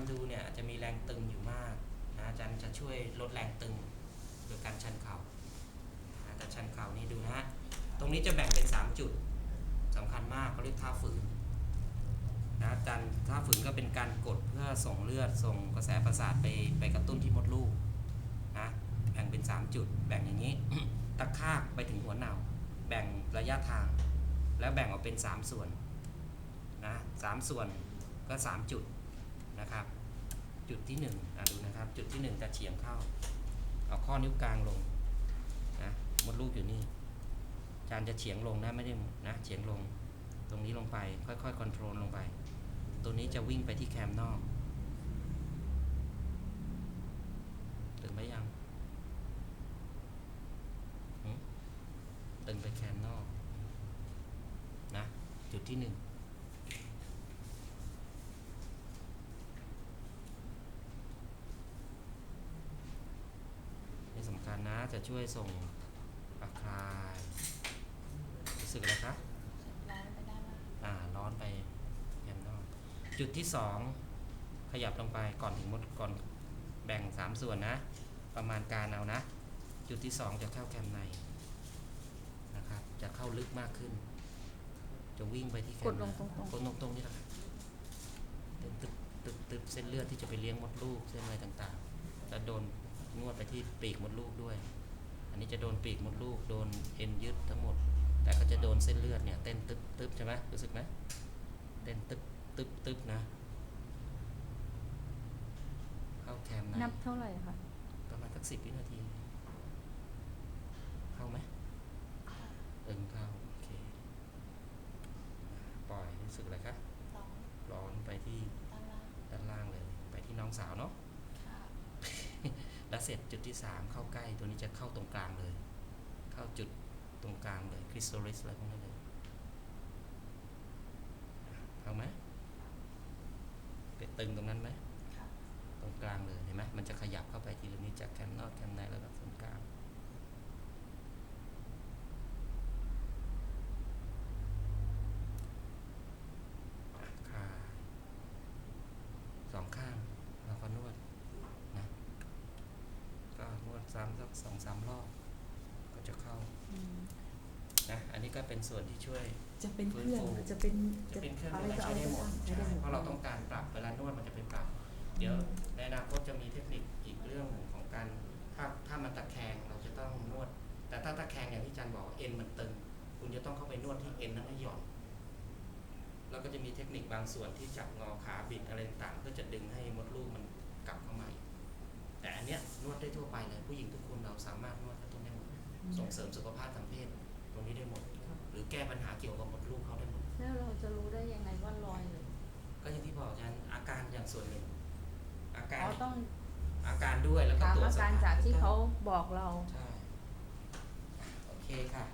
ำดูเนี่ยอาจจะมีแรงตึงอยู่มากนะอาจารย์จะช่วยลดแรงตึงโดยการชันเข่าแต่ชันเข่านี่ดูนะฮะตรงนี้จะแบ่งเป็น 3 จุดสำคัญมากเขาเรียกท่าฝืนนะอาจารย์ท่าฝืนก็เป็นการกดเพื่อส่งเลือดส่งกระแสประสาทไปไปกระตุ้นที่มดลูกนะแบ่งเป็น 3 จุด แบ่งอย่างนี้ ตะคากไปถึงหัวเนาแบ่งระยะทาง แล้วแบ่งออกเป็น 3 ส่วนนะสามส่วนก็ 3 จุด นะครับ จุดที่1อะดูนะครับ จุดที่ 1 จะเฉียงเข้า เอาข้อนิ้วกลางลงนะมดลูกอยู่นี่จารย์จะเฉียงลงนะไม่ได้นะเฉียงลง ตรงนี้ลงไปค่อยๆคอนโทรลลงไป ตัวนี้จะวิ่งไปที่แคมนอกตึงไปยังตึงไปแคมนอกนะจุดที่หนึ่ง นี่สำคัญนะจะช่วยส่งอาคลายรู้สึกอะไรครับร้อนไปด้านล่างอ่าร้อนไปแอนนอก จุดที่สองขยับลงไปก่อนถึงมดก่อนแบ่งสามส่วนนะ ประมาณการเอานะ จุดที่สองจะเข้าแคมในนะครับ จะเข้าลึกมากขึ้น จะวิ่งไปที่แคมกดลงในตรงๆกดลงตรงๆนี่แหละครับตึ๊บตึ๊บตึ๊บตึ๊บเส้นเลือดที่จะไปเลี้ยงมดลูกเส้นอะไรต่างๆแล้วโดน นวดไปที่ปีกมดลูกด้วย อันนี้จะโดนปีกมดลูก โดนเอ็นยึดทั้งหมด แต่ก็จะโดนเส้นเลือดเนี่ยเต้นตึ๊บตึ๊บใช่ไหมรู้สึกไหมเต้นตึ๊บตึ๊บตึ๊บนะ เข้าแคมในนับเท่าไหร่คะประมาณสักสิบวินาที เข้าไหมตึงเข้าโอเค ปล่อยรู้สึกอะไรครับร้อนร้อนไปที่ด้านล่างด้านล่างเลย ไปที่น้องสาวเนาะค่ะ แล้วเสร็จจุดที่สามเข้าใกล้ตัวนี้จะเข้าตรงกลางเลย เข้าจุดตรงกลางเลยคริสตัลลิสอะไรพวกนั้นเลยเอาไหมไปตึงตรงนั้นไหมค่ะตรงกลางเลยเห็นไหมมันจะขยับเข้าไปทีละนิดจากแคมนอกแคมในแล้วก็ตรงกลางอะคลายสองข้างแล้วก็นวดนะก็นวด ซ้ำสักสองสามรอบ ก็จะเข้านะอันนี้ก็เป็นส่วนที่ช่วย จะเป็นเครื่องฟื้นฟูหรือจะเป็นจะเป็นเครื่องอะไรอะไรก็ใช้เอาได้ไปหมดใช้ใช่ได้หมดเพราะเราต้องการปรับเวลานวดมันจะไปปรับ เดี๋ยวในอนาคตจะมีเทคนิคอีกเรื่องหนึ่งของการถ้าถ้ามันตะแคงเราจะต้องนวด แต่ถ้าตะแคงอย่างที่อาจารย์บอกเอ็นมันตึง คุณจะต้องเข้าไปนวดที่เอ็นนั้นให้หย่อนแล้วก็จะมีเทคนิคบางส่วนที่จับงอขาบิดอะไรต่างๆเพื่อจะดึงให้มดลูกมันกลับเข้ามาอีก แต่อันเนี้ยนวดได้ทั่วไปเลยผู้หญิงทุกคนเราสามารถนวดกระตุ้นได้หมด ส่งเสริมสุขภาพทางเพศตรงนี้ได้หมด หรือแก้ปัญหาเกี่ยวกับมดลูกเขาได้หมด แล้วเราจะรู้ได้ยังไงว่าลอยหรือก็อย่างที่บอกอาจารย์อาการอย่างส่วนหนึ่ง อาการเขาต้องอาการด้วยแล้วก็ถามตัวอาสการภพจากที่เขาบอกเราใช่โอเคค่ะ